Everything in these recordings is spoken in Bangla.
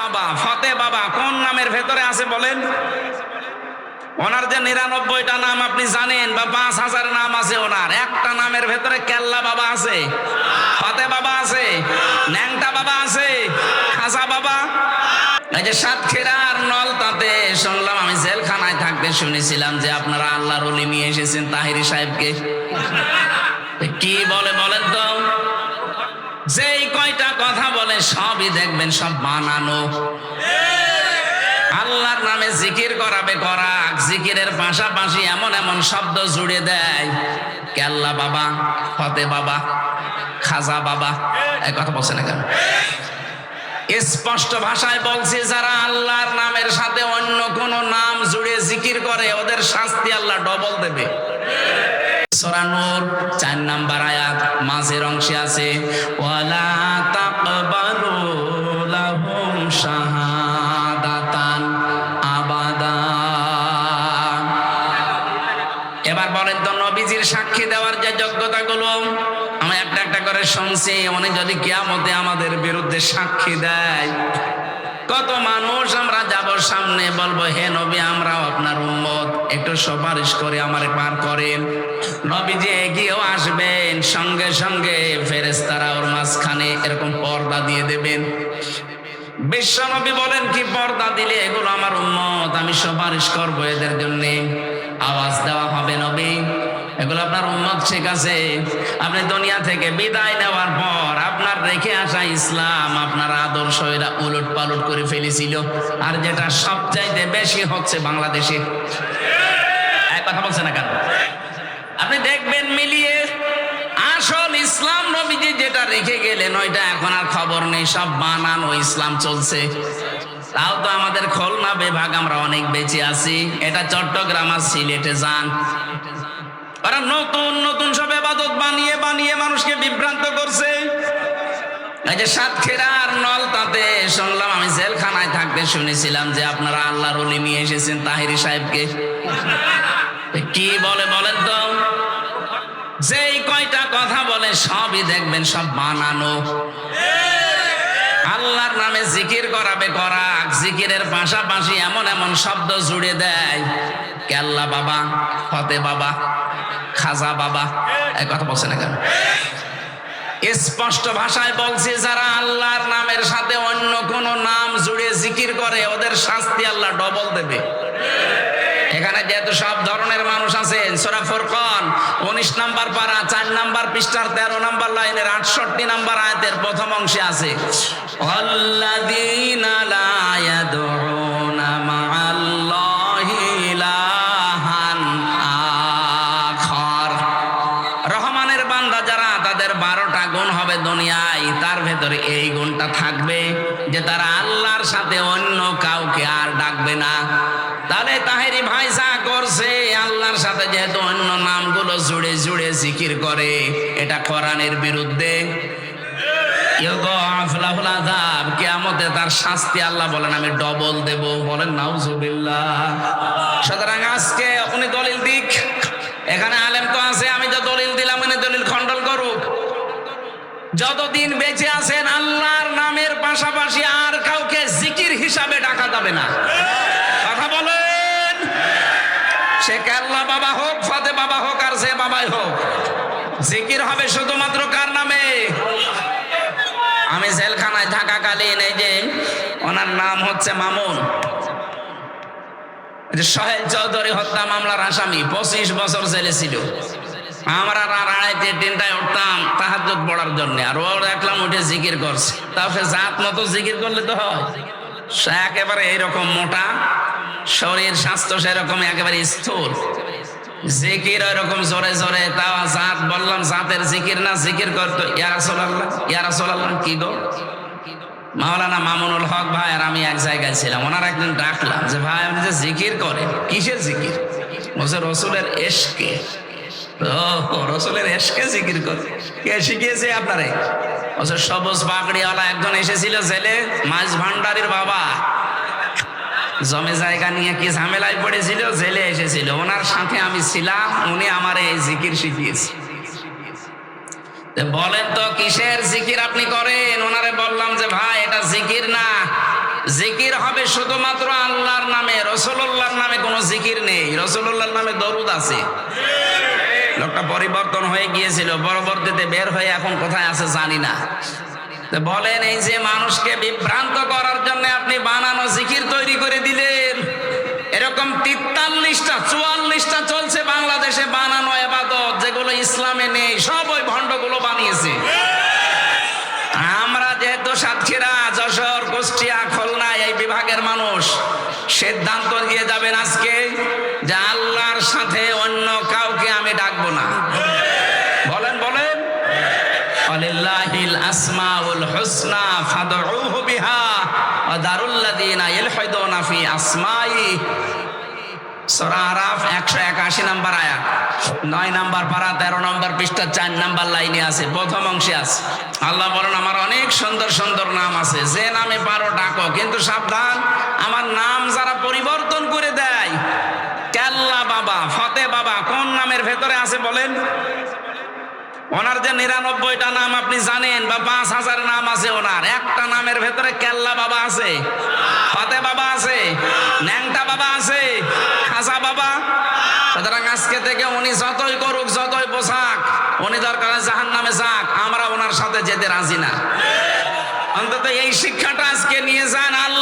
বাবা, ফতে বাবা, কোন নামের ভেতরে আছে বলেন? ওনার যে নিরানব্বইটা নাম আপনি জানেন বা পাঁচ হাজার নাম আছে ওনার। একটা নামের ভেতরে কেল্লা বাবা আছে, ফতে বাবা আছে, ন্যাংটা বাবা আছে খাসা বাবা। এই যে সাতক্ষীরার নল তাতে শুনলাম, আমি জেলখানায় থাকতে শুনেছিলাম যে আপনারা আল্লাহর অলি নিয়ে এসেছেন তাহিরি সাহেবকে। কি বলে বলেন তো? যেই কয়টা কথা বলে, সবই দেখবেন সব বানানো। আল্লাহর নামে জিকির করাবে করাক, জিকিরের পাশাপাশি এমন এমন শব্দ জুড়ে দেয়। কেল্লা বাবা, ফতে বাবা, খাজা বাবা, এই কথা বলছে না কেন স্পষ্ট ভাষায় বলছে, যারা আল্লাহর নামের সাথে অন্য কোন নাম জুড়ে জিকির করে, ওদের শাস্তি আল্লাহ ডবল দেবে। সূরা চার নাম্বার আয়াত মাঝের অংশে আছে, ওয়ালা তাকবালু লাহুম শাহাদাতান এবার বলেন তো, নবীজির সাক্ষী দেওয়ার যে যোগ্যতাগুলো আমি একটা একটা করে শুনছি, উনি যদি কিয়ামতে আমাদের বিরুদ্ধে সাক্ষী দেয়, কত মানুষ আমরা সামনে বলব, হে নবী, আমরাও আপনার উম্মত। একটু সুপারিশ করে আমার পার করেন। নবী যে এগিয়েও আসবেন, সঙ্গে সঙ্গে ফেরেস্তারা ওর মাঝখানে এরকম পর্দা দিয়ে দেবেন। বিশ্ব নবী বলেন, কি পর্দা দিলে এগুলো আমার উম্মত? আমি সুপারিশ করব এদের জন্য। আওয়াজ দেওয়া হবে নবী। এগুলো আপনার উম্মত আছে। আপনি দুনিয়া থেকে বিদায় নেওয়ার পর আপনার রেখে আসা ইসলাম আপনার আদর্শ এরা উলট পালট করে ফেলেছিল। আর যেটা সবচাইতে বেশি হচ্ছে বাংলাদেশে। কথা বলছে না কেন? আপনি দেখবেন মিলিয়ে আসল ইসলাম নবীজি যেটা রেখে গেলেন, ওইটা এখন আর খবর নেই, সব বানানো ইসলাম চলছে। তাও তো আমাদের খুলনা বিভাগ আমরা অনেক বেঁচে আছি। এটা চট্টগ্রাম আর সিলেটে যান। ওরা নতুন নতুন সব এবাদত বানিয়ে বানিয়ে মানুষকে বিভ্রান্ত করছে। এই যে নল তাতে শুনলাম আমি জেলখানায় থাকতে শুনেছিলাম যে আপনারা আল্লাহর অলি নিয়ে এসেছেন তাহিরি সাহেবকে। কি বলে বলেন তো? যেই কয়টা কথা বলে সবই দেখবেন সব বানানো। আল্লাহর নামে জিকির করাবে করাক, জিকিরের পাশাপাশি এমন এমন শব্দ জুড়ে দেয়। কেল্লা বাবা, ফতে বাবা, খাজা বাবা, এই কথা বলছে না কেন? স্পষ্ট ভাষায় বলছে, যারা আল্লাহর নামের সাথে অন্য কোন নাম জুড়ে জিকির করে, ওদের শাস্তি আল্লাহ ডবল দেবে। এখানে যেহেতু সব ধরনের মানুষ আছেন সোরা ফুরকন, উনিশ নাম্বার পারা, চার নাম্বার পৃষ্ঠার তেরো নাম্বার লাইনের আটষট্টি নাম্বার আয়াতের প্রথম অংশে আছে রহমানের যারা, তাদের বারোটা গুণ হবে দুনিয়ায়, তার ভেতরে এই গুণটা থাকবে যে তারা আল্লাহর সাথে অন্য কাউকে আর ডাকবে না। তাহলে তাহেরি ভাই যা করছে, আল্লাহর সাথে যেহেতু অন্য নামগুলো জুড়ে জুড়ে জিকির করে, এটা কোরআনের বিরুদ্ধে? তার শাস্তি আল্লাহ বলেন, আমি ডবল দেব। বলেন, নাউজুবিল্লাহ। সুতরাং আজকে উনি দলিল দিক। এখানে আলেম তো আছে, আমি যে দলিল দিলাম উনি দলিল খণ্ডন করুক যতদিন বেঁচে আছেন, আল্লাহর নামের পাশাপাশি আর কাউকে জিকির হিসাবে ডাকা যাবে না। কথা বলেন। সে কেল্লা বাবা হোক, ফাতে বাবা হোক, আর সে বাবাই হোক, জিকির হবে শুধুমাত্র কার নামে? আমি জেলখানায় থাকাকালীন এই যে ওনার নাম হচ্ছে মামুন। সোহেল চৌধুরী হত্যা মামলার আসামি, পঁচিশ বছর জেলে ছিল। আমরা রাত আড়াইটে তিনটায় উঠতাম তাহাজুদ পড়ার জন্য। আর ও দেখলাম উঠে জিকির করছে। তাও সে জাত মতো জিকির করলে তো হয়। একেবারে এইরকম মোটা, শরীর স্বাস্থ্য সেরকম একেবারে স্থূল। জিকির ওইরকম জোরে জোরে, তাও জাত, বললাম জাতের জিকির না, জিকির করতো। ইয়ারাসোল্লাহ ইয়ারাসোল্লাহ কি গো? মাওলানা মামুনুল হক ভাই আর আমি এক জায়গায় ছিলাম। ওনার একদিন ডাকলাম যে, ভাই, আপনি যে জিকির করে কিসের জিকির? বলছে, রসুলের এশকে। ও রসুলের এশকে জিকির করে। কে শিখিয়েছে আপনারে? বলছে সবুজ পাকড়িওয়ালা একজন এসেছিল জেলে, মাছ ভান্ডারির বাবা। জমে জায়গা নিয়ে কি ঝামেলায় পড়েছিল? জেলে এসেছিল। ওনার সাথে আমি ছিলাম, উনি আমার এই জিকির শিখিয়েছে। বলেন তো, কিসের জিকির আপনি করেন? ওনারে বললাম যে, ভাই, এটা জিকির না। জিকির হবে শুধুমাত্র আল্লাহর নামে রসুল্লাহর নামে কোনো জিকির নেই। রসুল্লাহর নামে দরুদ আছে। লোকটা পরিবর্তন হয়ে গিয়েছিল, পরবর্তীতে বের হয়ে এখন কোথায় আছে জানি না। বলেন, এই যে মানুষকে বিভ্রান্ত করার জন্য আপনি বানানো জিকির তৈরি করে দিলেন। এরকম তিতাল্লিশটা, চুয়াল্লিশটা চলছে বাংলাদেশে বানানো এবাদত, যেগুলো ইসলামে নেই, সব ওই ভণ্ডগুলো বানিয়েছে। আমরা যেহেতু সাতক্ষীরা, যশোর, কুষ্টিয়া খুলনা এই বিভাগের মানুষ, সিদ্ধান্ত ডাকবো না। বলেন বলেন। আলিল্লাহিল আসমাউল হুসনা ফাদউহু বিহা ওয়া ফি আসমাই। সূরা আরাফ 181 নাম্বার আয়াত। 9 নাম্বার পারা 13 নাম্বার পৃষ্ঠা 4 নাম্বার লাইনে আছে, প্রথম অংশে আছে। আল্লাহ বলেন, আমার অনেক সুন্দর সুন্দর নাম আছে। যে নামে পারো ডাকো, কিন্তু সাবধান, আমার নাম যারা পরিবর্তন করে দেয় বাবা, ফতে বাবা, কোন নামের ভেতরে আছে বলেন? ওনার যে নিরানব্বইটা নাম আপনি জানেন বা পাঁচ হাজার নাম আছে ওনার, একটা নামের ভেতরে কেল্লা বাবা আছে, ফাতে বাবা আছে, ন্যাংটা বাবা আছে, খাজা বাবা। সুতরাং আজকে থেকে উনি যতই করুক, যতই পোশাক, উনি দরকার জাহান নামে যাক, আমরা ওনার সাথে যেতে রাজি না। অন্তত এই শিক্ষাটা আজকে নিয়ে যান, আল্লাহ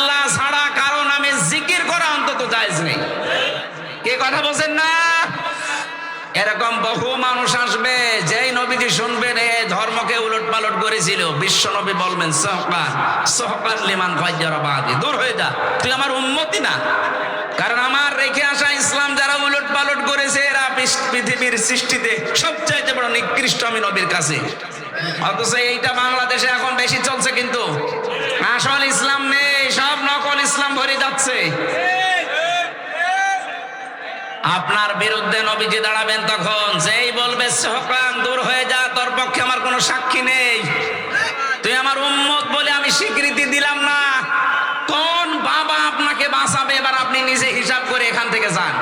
এরকম বহু মানুষ আসবে, যেই নবীজি শুনবেন এ ধর্মকে উলট পালট করেছিল। বিশ্ব নবী বলবেন সহকার সহকার লিমান দূর হয়ে যা। তুই আমার উন্মতি না। কারণ আমার রেখে আসা ইসলাম যারা উলট পালট করেছে, এরা পৃথিবীর সৃষ্টিতে সবচাইতে বড় নিকৃষ্ট আমি নবীর কাছে। অথচ এইটা বাংলাদেশে এখন বেশি চলছে কিন্তু। আসল ইসলাম নেই, সব নকল ইসলাম ভরে যাচ্ছে। আপনার বিরুদ্ধে নবীজি দাঁড়াবেন তখন। যেই বলবে সহকান দূর হয়ে যা, তোর পক্ষে আমার কোনো সাক্ষী নেই। তুই আমার উম্মত বলে আমি স্বীকৃতি দিলাম না। কোন বাবা আপনাকে বাঁচাবে? এবার আপনি নিজে হিসাব করে এখান থেকে যান।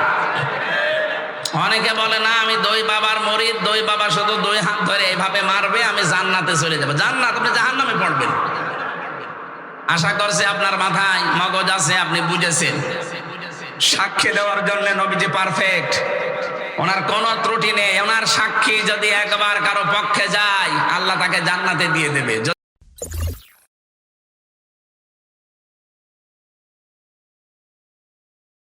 অনেকে বলে, না, আমি দই বাবার মরিদ, দই বাবা শুধু দুই হাত ধরে এইভাবে মারবে, আমি জান্নাতে চলে যাব। জান্নাত, আপনি জাহান্নামে পড়বেন। আশা করছে আপনার মাথায় মগজ আছে, আপনি বুঝেছেন। সাক্ষী দেওয়ার জন্য নবীজি পারফেক্ট ওনার কোন ত্রুটি নেই। ওনার সাক্ষী যদি একবার কারও পক্ষে যায়, আল্লাহ তাকে জান্নাতে দিয়ে দেবে।